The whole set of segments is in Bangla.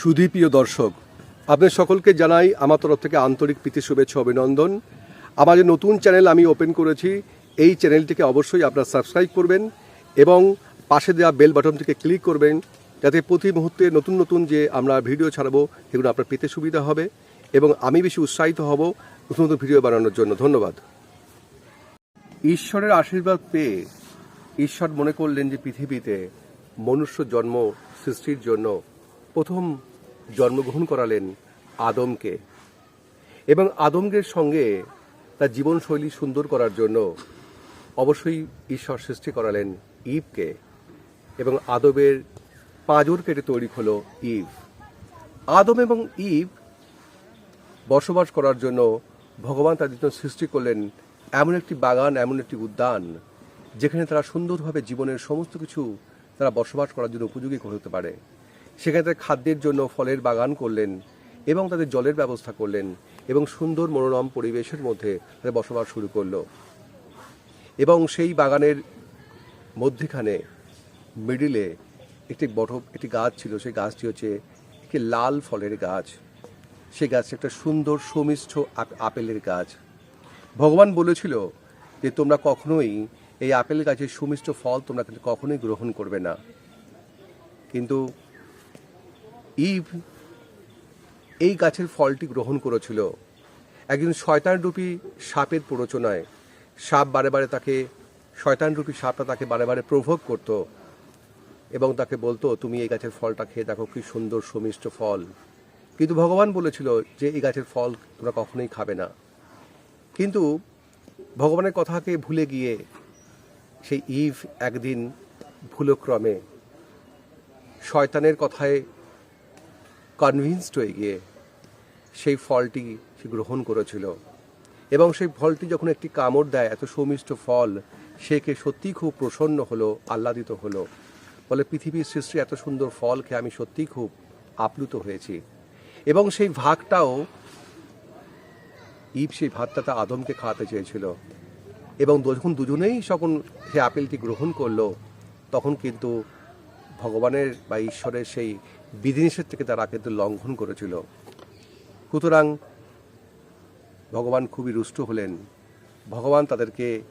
সুধীপ্রিয় দর্শক, আপনাদের সকলকে জানাই আমার তরফ থেকে আন্তরিক প্রীতি, শুভেচ্ছা, অভিনন্দন। আমার যে নতুন চ্যানেল আমি ওপেন করেছি, এই চ্যানেলটিকে অবশ্যই আপনারা সাবস্ক্রাইব করবেন এবং পাশে দেওয়া বেল বাটনটিকে ক্লিক করবেন যাতে প্রতি মুহূর্তে নতুন নতুন যে আমরা ভিডিও ছাড়বো, সেগুলো আপনার পেতে সুবিধা হবে এবং আমি বেশি উৎসাহিত হব নতুন নতুন ভিডিও বানানোর জন্য। ধন্যবাদ। ঈশ্বরের আশীর্বাদ পেয়ে ঈশ্বর মনে করলেন যে পৃথিবীতে মনুষ্য জন্ম সৃষ্টির জন্য প্রথম জন্মগ্রহণ করালেন আদমকে এবং আদমকে সঙ্গে তার জীবনশৈলী সুন্দর করার জন্য অবশ্যই ঈশ্বর সৃষ্টি করালেন ইভকে এবং আদমের পাঁজর কেটে তৈরি হলো ইভ। আদম এবং ইভ বসবাস করার জন্য ভগবান তাদের জন্য সৃষ্টি করলেন এমন একটি বাগান, এমন একটি উদ্যান, যেখানে তারা সুন্দরভাবে জীবনের সমস্ত কিছু তারা বসবাস করার জন্য উপযোগী হতে পারে। সেখানে তাদের খাদ্যের জন্য ফলের বাগান করলেন এবং তাদের জলের ব্যবস্থা করলেন এবং সুন্দর মনোরম পরিবেশের মধ্যে তাদের বসবাস শুরু করল। এবং সেই বাগানের মধ্যেখানে মিডিলে একটি বড় একটি গাছ ছিল, সেই গাছটি হচ্ছে একটি লাল ফলের গাছ। সেই গাছটা একটা সুন্দর সুমিষ্ঠ আপেলের গাছ। ভগবান বলেছিল যে, তোমরা কখনোই এই আপেল গাছের সুমিষ্ট ফল তোমরা কিন্তু কখনোই গ্রহণ করবে না। কিন্তু ইভ এই গাছের ফলটি গ্রহণ করেছিল। একজন শয়তান রূপী সাপের প্ররোচনায়, সাপ বারে বারে তাকে, শয়তান রূপী সাপটা তাকে বারে বারে প্রভোগ করত এবং তাকে বলতো, তুমি এই গাছের ফলটা খেয়ে দেখো কি সুন্দর সুমিষ্ট ফল। কিন্তু ভগবান বলেছিল যে এই গাছের ফল তোমরা কখনোই খাবে না। কিন্তু ভগবানের কথাকে ভুলে গিয়ে সেই ইভ একদিন ভুলক্রমে শয়তানের কথায় কনভিন্সড হয়ে গিয়ে সেই ফলটি সে গ্রহণ করেছিল। এবং সেই ফলটি যখন একটি কামড় দেয়, এত সুমিষ্ট ফল, সে কে সত্যিই খুব প্রসন্ন হলো, আহ্লাদিত হলো। বলে, পৃথিবীর সৃষ্টি এত সুন্দর ফল খেয়ে আমি সত্যিই খুব আপ্লুত হয়েছি। এবং সেই ভাগটাও ইব সেই ভাতটা আদমকে খাওয়াতে চেয়েছিল। এবং যখন দুজনেই যখন সে আপেলটি গ্রহণ করল, তখন কিন্তু ভগবানের বা ঈশ্বরের সেই বিধিনিষেধ থেকে তারা কিন্তু লঙ্ঘন করেছিল। সুতরাং ভগবান খুবই রুষ্ট হলেন। ভগবান তাদেরকে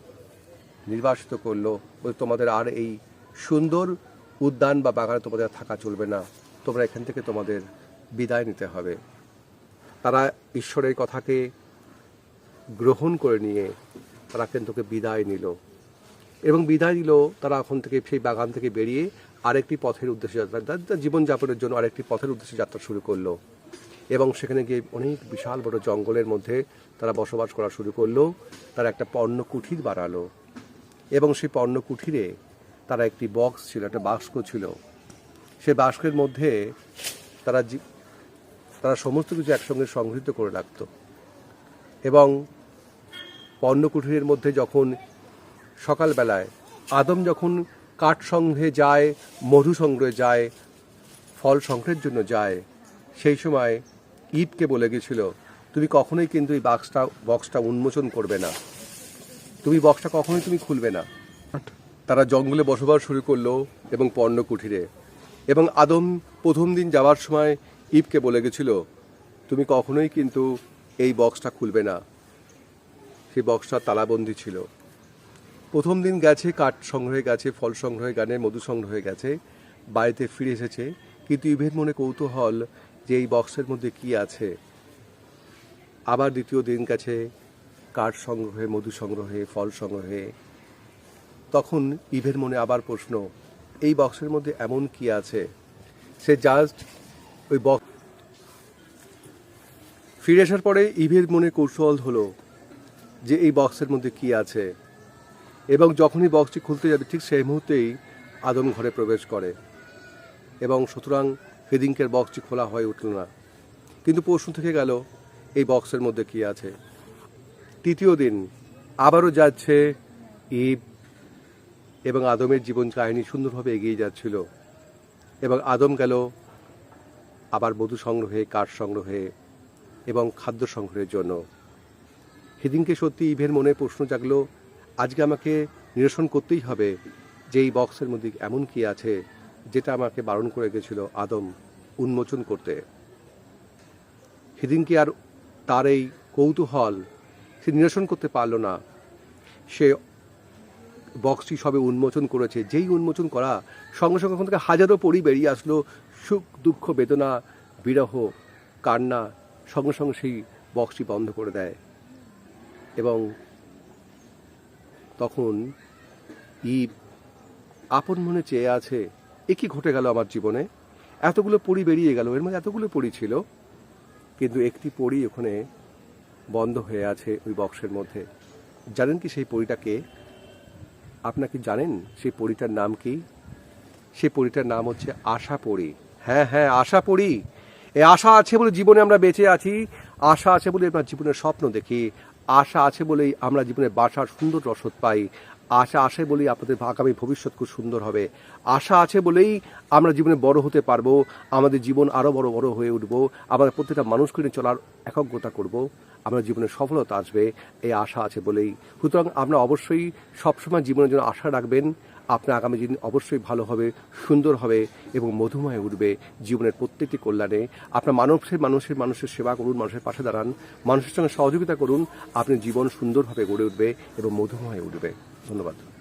নির্বাসিত করল। তোমাদের আর এই সুন্দর উদ্যান বা বাগানে তোমাদের থাকা চলবে না। তোমরা এখান থেকে তোমাদের বিদায় নিতে হবে। তারা ঈশ্বরের কথাকে গ্রহণ করে নিয়ে তারা কিন্তু বিদায় নিল। এবং বিদায় দিল তারা এখন থেকে সেই বাগান থেকে বেরিয়ে আরেকটি পথের উদ্দেশ্যে যাত্রা। জীবনযাপনের জন্য আরেকটি পথের উদ্দেশ্যে যাত্রা শুরু করল। এবং সেখানে গিয়ে অনেক বিশাল বড় জঙ্গলের মধ্যে তারা বসবাস করা শুরু করল। তারা একটা পণ্য কুঠির বাড়ালো এবং সেই পণ্য কুঠিরে তারা একটি বক্স ছিল, একটা বাস্ক ছিল। সে বাস্কের মধ্যে তারা তারা সমস্ত কিছু একসঙ্গে সংগৃহীত করে রাখত। এবং পণ্য কুঠিরের মধ্যে যখন সকালবেলায় আদম যখন কাঠ সংগ্রহে যায় মধু সংগ্রহে যায় ফল সংগ্রহের জন্য যায়। সেই সময় ঈদকে বলে গেছিল, তুমি কখনোই কিন্তু এই বাক্সটা, বক্সটা উন্মোচন করবে না। তুমি বক্সটা কখনোই তুমি খুলবে না। তারা জঙ্গলে বসবাস শুরু করল এবং পণ্য কুঠিরে এবং আদম প্রথম দিন যাওয়ার সময় ইবকে বলে গেছিল, তুমি কখনোই কিন্তু এই বক্সটা খুলবে না। সেই বক্সটা তালাবন্দি ছিল। প্রথম দিন গেছে, কাঠ সংগ্রহে গেছে, ফল সংগ্রহে গানে মধু সংগ্রহে গেছে, বাড়িতে ফিরে এসেছে। কিন্তু ইভের মনে কৌতূহল যে এই বক্সের মধ্যে কি আছে। আবার দ্বিতীয় দিন গেছে, কাঠ সংগ্রহে, মধু সংগ্রহে, ফল সংগ্রহে। তখন ইভের মনে আবার প্রশ্ন, এই বক্সের মধ্যে এমন কি আছে? সে জাস্ট ওই বক্স ফিরে আসার পরে ইভের মনে কৌশল হলো যে এই বক্সের মধ্যে কি আছে। এবং যখনই বক্সটি খুলতে যাবে, ঠিক সেই মুহূর্তেই আদম ঘরে প্রবেশ করে। এবং সুতরাং সেদিনকের বক্সটি খোলা হয়ে উঠল না। কিন্তু প্রশ্ন থেকে গেল, এই বক্সের মধ্যে কি আছে? তৃতীয় দিন, আবারও যাচ্ছে ইব এবং আদমের জীবন কাহিনী সুন্দরভাবে এগিয়ে যাচ্ছিল। এবং আদম গেল আবার মধু সংগ্রহে, কাঠ সংগ্রহে এবং খাদ্য সংগ্রহের জন্য। সেদিনকে সত্যি ইভের মনে প্রশ্ন জাগলো আজকে আমাকে নিরসন করতেই হবে যে এই বক্সের মধ্যে এমন কি আছে যেটা আমাকে বারণ করে গেছিল আদম উন্মোচন করতে। সেদিনকে আর তার এই কৌতূহল সে নিরসন করতে পারল না। সে বক্সটি সবে উন্মোচন করেছে। যেই উন্মোচন করা, সঙ্গে সঙ্গে ওখান থেকে হাজারো পরি বেরিয়ে আসলো। সুখ, দুঃখ, বেদনা, বিরহ, কান্না সঙ্গে সঙ্গে সেই বক্সটি বন্ধ করে দেয়। এবং তখন ঈব আপন মনে চেয়ে আছে, এ কি ঘটে গেল আমার জীবনে? এতগুলো পড়ি বেরিয়ে গেল, এর মধ্যে এতগুলো পরি ছিল। কিন্তু একটি পরি ওখানে বন্ধ হয়ে আছে ওই বক্সের মধ্যে। জানেন কি সেই পরিটাকে আপনার কি জানেন সেই পরিটার নাম কি? সেই পরিটার নাম হচ্ছে আশা পরি। হ্যাঁ হ্যাঁ আশা পরি। এই আশা আছে বলে জীবনে আমরা বেঁচে আছি। আশা আছে বলে আমরা জীবনের স্বপ্ন দেখি, আশা আছে বলেই আমরা জীবনে বাসার সুন্দর রসদ পাই, আশা আছে বলেই আপনাদের আগামী ভবিষ্যৎ খুব সুন্দর হবে। আশা আছে বলেই আমরা জীবনে বড় হতে পারব, আমাদের জীবন আরও বড় বড় হয়ে উঠবো, আমরা প্রত্যেকটা মানুষকে নিয়ে চলার একজ্ঞতা করব, আমরা জীবনে সফলতা আসবে, এই আশা আছে বলেই। সুতরাং আমরা অবশ্যই সবসময় জীবনের জন্য আশা রাখবেন আপনার আগামী দিন অবশ্যই ভালো হবে, সুন্দর হবে এবং মধুময় উঠবে জীবনের প্রত্যেকটি কল্যাণে। আপনার মানুষের মানুষের মানুষের সেবা করুন, মানুষের পাশে দাঁড়ান। মানুষের সঙ্গে সহযোগিতা করুন। আপনি জীবন সুন্দরভাবে গড়ে উঠবে এবং মধুময় উঠবে। ধন্যবাদ।